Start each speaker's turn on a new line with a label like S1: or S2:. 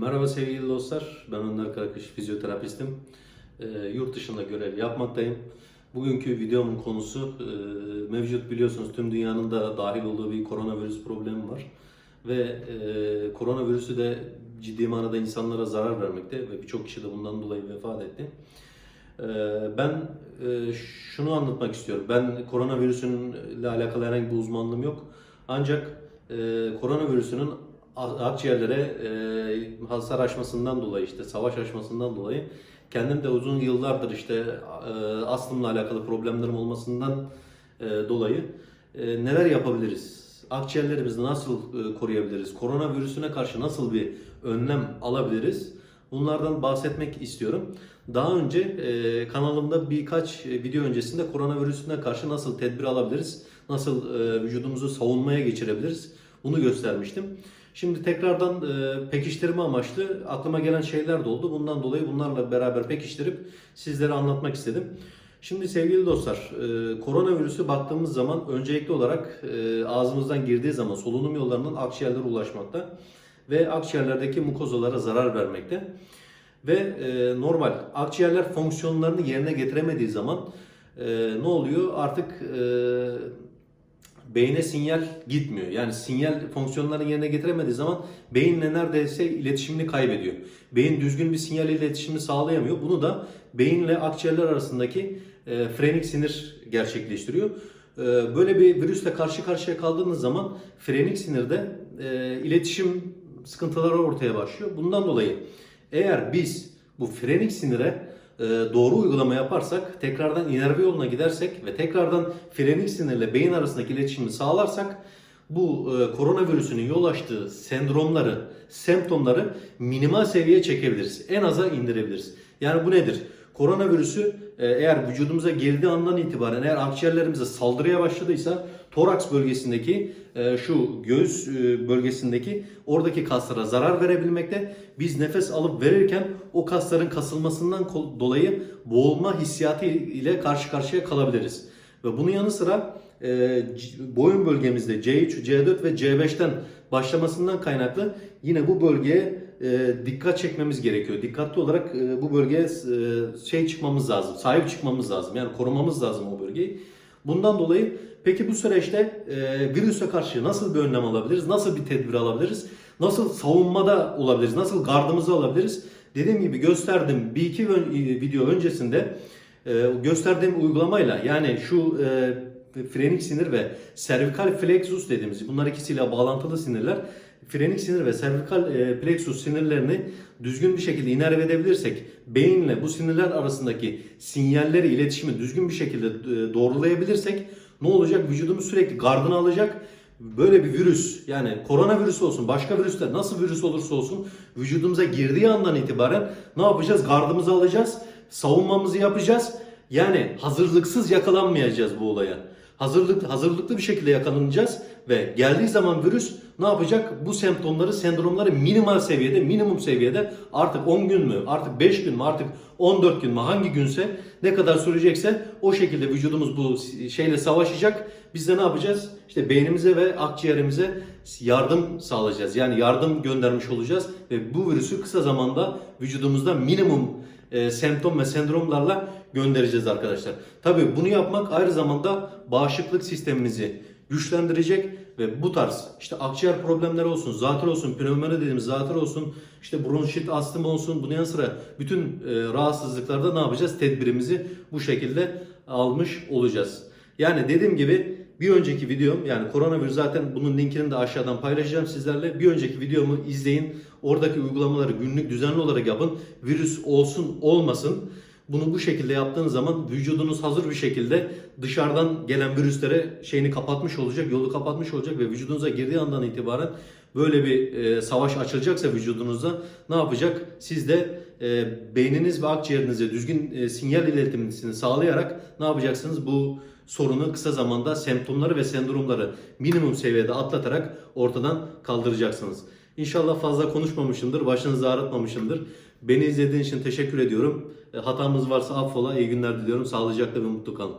S1: Merhaba sevgili dostlar, ben Önder Karakış, fizyoterapistim. Ee, yurt dışında görev yapmaktayım. Bugünkü videomun konusu e, mevcut biliyorsunuz tüm dünyanın da dahil olduğu bir koronavirüs problemi var. Ve e, koronavirüsü de ciddi manada insanlara zarar vermekte ve birçok kişi de bundan dolayı vefat etti. Ee, Ben e, şunu anlatmak istiyorum. Ben koronavirüsünle alakalı herhangi bir uzmanlığım yok. Ancak e, koronavirüsünün akciğerlere e, hasar açmasından dolayı işte savaş açmasından dolayı kendim de uzun yıllardır işte e, astımla alakalı problemlerim olmasından e, dolayı e, neler yapabiliriz? Akciğerlerimizi nasıl e, koruyabiliriz? Koronavirüsüne karşı nasıl bir önlem alabiliriz? Bunlardan bahsetmek istiyorum. Daha önce e, kanalımda birkaç video öncesinde koronavirüsüne karşı nasıl tedbir alabiliriz? Nasıl e, vücudumuzu savunmaya geçirebiliriz? Bunu göstermiştim. Şimdi tekrardan e, pekiştirme amaçlı aklıma gelen şeyler de oldu. Bundan dolayı bunlarla beraber pekiştirip sizlere anlatmak istedim. Şimdi sevgili dostlar, e, koronavirüsü baktığımız zaman öncelikli olarak e, ağzımızdan girdiği zaman solunum yollarından akciğerlere ulaşmakta ve akciğerlerdeki mukozalara zarar vermekte. Ve e, normal akciğerler fonksiyonlarını yerine getiremediği zaman e, ne oluyor? Artık e, beyne sinyal gitmiyor. Yani sinyal fonksiyonlarını yerine getiremediği zaman beyinle neredeyse iletişimini kaybediyor. Beyin düzgün bir sinyal iletişimi sağlayamıyor. Bunu da beyinle akciğerler arasındaki e, frenik sinir gerçekleştiriyor. E, böyle bir virüsle karşı karşıya kaldığınız zaman frenik sinirde e, iletişim sıkıntıları ortaya başlıyor. Bundan dolayı eğer biz bu frenik sinire doğru uygulama yaparsak, tekrardan inerve yoluna gidersek ve tekrardan frenik sinirle beyin arasındaki iletişimi sağlarsak bu e, koronavirüsünün yol açtığı sendromları, semptomları minimal seviyeye çekebiliriz. En aza indirebiliriz. Yani bu nedir? Koronavirüsü e, eğer vücudumuza girdiği andan itibaren eğer akciğerlerimize saldırıya başladıysa toraks bölgesindeki e, şu göğüs e, bölgesindeki oradaki kaslara zarar verebilmekte. Biz nefes alıp verirken o kasların kasılmasından dolayı boğulma hissiyatı ile karşı karşıya kalabiliriz. Ve bunun yanı sıra e, boyun bölgemizde C3, C4 ve C5'ten başlamasından kaynaklı yine bu bölgeye e, dikkat çekmemiz gerekiyor. Dikkatli olarak bu bölgeye şey çıkmamız lazım, sahip çıkmamız lazım. Yani korumamız lazım o bölgeyi. Bundan dolayı peki bu süreçte e, virüse karşı nasıl bir önlem alabiliriz? Nasıl bir tedbir alabiliriz? Nasıl savunmada olabiliriz? Nasıl gardımızı alabiliriz? Dediğim gibi gösterdim bir iki video öncesinde e, gösterdiğim uygulamayla yani şu e, frenik sinir ve cervical plexus dediğimiz bunlar ikisiyle bağlantılı sinirler frenik sinir ve cervical e, plexus sinirlerini düzgün bir şekilde inerve edebilirsek beyinle bu sinirler arasındaki sinyalleri iletişimi düzgün bir şekilde e, doğrulayabilirsek ne olacak? Vücudumuz sürekli gardını alacak. Böyle bir virüs yani koronavirüs olsun başka virüsler nasıl virüs olursa olsun vücudumuza girdiği andan itibaren ne yapacağız? Gardımızı alacağız. Savunmamızı yapacağız. Yani hazırlıksız yakalanmayacağız bu olaya. Hazırlık, hazırlıklı bir şekilde yakalanacağız ve geldiği zaman virüs ne yapacak? Bu semptomları, sendromları minimal seviyede, minimum seviyede artık 10 gün mü, artık 5 gün mü, artık 14 gün mü hangi günse ne kadar sürecekse o şekilde vücudumuz bu şeyle savaşacak. Biz de ne yapacağız? İşte beynimize ve akciğerimize yardım sağlayacağız. Yani yardım göndermiş olacağız ve bu virüsü kısa zamanda vücudumuzda minimum e, semptom ve sendromlarla göndereceğiz arkadaşlar. Tabii bunu yapmak aynı zamanda bağışıklık sistemimizi güçlendirecek ve bu tarz işte akciğer problemleri olsun, zatür olsun, pnömoni dediğimiz zatür olsun, işte bronşit, astım olsun, bunun yanı sıra bütün e, rahatsızlıklarda ne yapacağız? Tedbirimizi bu şekilde almış olacağız. Yani dediğim gibi bir önceki videom yani koronavirüs zaten bunun linkini de aşağıdan paylaşacağım sizlerle. Bir önceki videomu izleyin. Oradaki uygulamaları günlük düzenli olarak yapın. Virüs olsun olmasın. Bunu bu şekilde yaptığınız zaman vücudunuz hazır bir şekilde dışarıdan gelen virüslere şeyini kapatmış olacak, yolu kapatmış olacak ve vücudunuza girdiği andan itibaren böyle bir e, savaş açılacaksa vücudunuzda ne yapacak? Siz de e, beyniniz ve akciğerinize düzgün e, sinyal iletimini sağlayarak ne yapacaksınız? Bu sorunu kısa zamanda semptomları ve sendromları minimum seviyede atlatarak ortadan kaldıracaksınız. İnşallah fazla konuşmamışımdır, başınızı ağrıtmamışımdır. Beni izlediğiniz için teşekkür ediyorum. E, Hatamız varsa affola, iyi günler diliyorum. Sağlıcakla ve mutlu kalın.